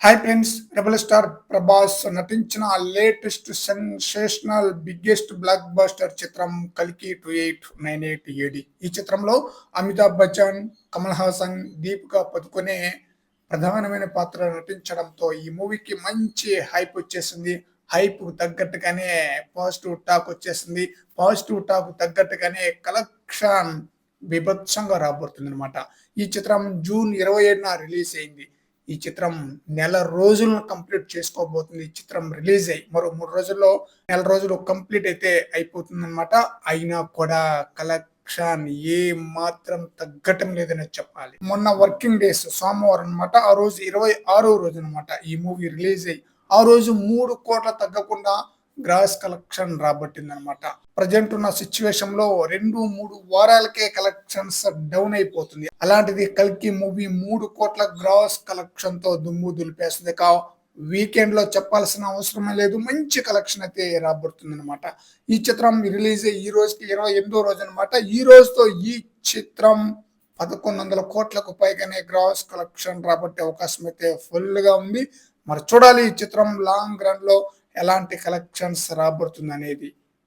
Hi friends rebel star Prabhas నటించిన latest sensational biggest block buster చిత్రం కల్కి two eight nine eight AD ఈ చిత్రంలో అమితాబ్ బచ్చన్ కమల్ హాసన్ దీపికా పదుకునే ప్రధానమైన పాత్ర నటించడంతో ఈ మూవీకి మంచి హైప్ వచ్చేసింది. హైప్ తగ్గట్టుగానే పాజిటివ్ టాక్ వచ్చేసింది. పాజిటివ్ టాక్ తగ్గట్టుగానే కలెక్షన్ బీభత్సంగా రాబోతుంది అనమాట ఈ చిత్రం జూన్ ఇరవై ఏడున రిలీజ్ అయింది. ఈ చిత్రం నెల రోజులను కంప్లీట్ చేసుకోబోతుంది. ఈ చిత్రం రిలీజ్ అయ్యి మరో మూడు రోజుల్లో నెల రోజులు కంప్లీట్ అయితే అయిపోతుంది అనమాట అయినా కూడా కలెక్షన్ ఏ మాత్రం తగ్గటం లేదని చెప్పాలి. మొన్న వర్కింగ్ డేస్ సోమవారం అనమాట ఆ రోజు ఇరవై ఆరో రోజు అనమాట ఈ మూవీ రిలీజ్ అయ్యి ఆ రోజు మూడు కోట్ల తగ్గకుండా గ్రాస్ కలెక్షన్ రాబట్టింది అనమాట ప్రజెంట్ ఉన్న సిచ్యువేషన్లో రెండు మూడు వారాలకే కలెక్షన్స్ డౌన్ అయిపోతుంది. అలాంటిది కల్కి మూవీ మూడు కోట్ల గ్రాస్ కలెక్షన్తో దుమ్ము దులిపేస్తుంది. కా వీకెండ్లో చెప్పాల్సిన అవసరమే లేదు. మంచి కలెక్షన్ అయితే రాబడుతుంది అనమాట ఈ చిత్రం రిలీజ్ ఈ రోజుకి ఇరవై ఎనిమిదో రోజు అనమాట ఈ రోజుతో ఈ చిత్రం పదకొండు వందల కోట్లకు పైగానే గ్రాస్ కలెక్షన్ రాబట్టే అవకాశం అయితే ఫుల్గా ఉంది. మరి చూడాలి ఈ చిత్రం లాంగ్ రన్లో ఎలాంటి కలెక్షన్స్ రాబడుతుంది అనేది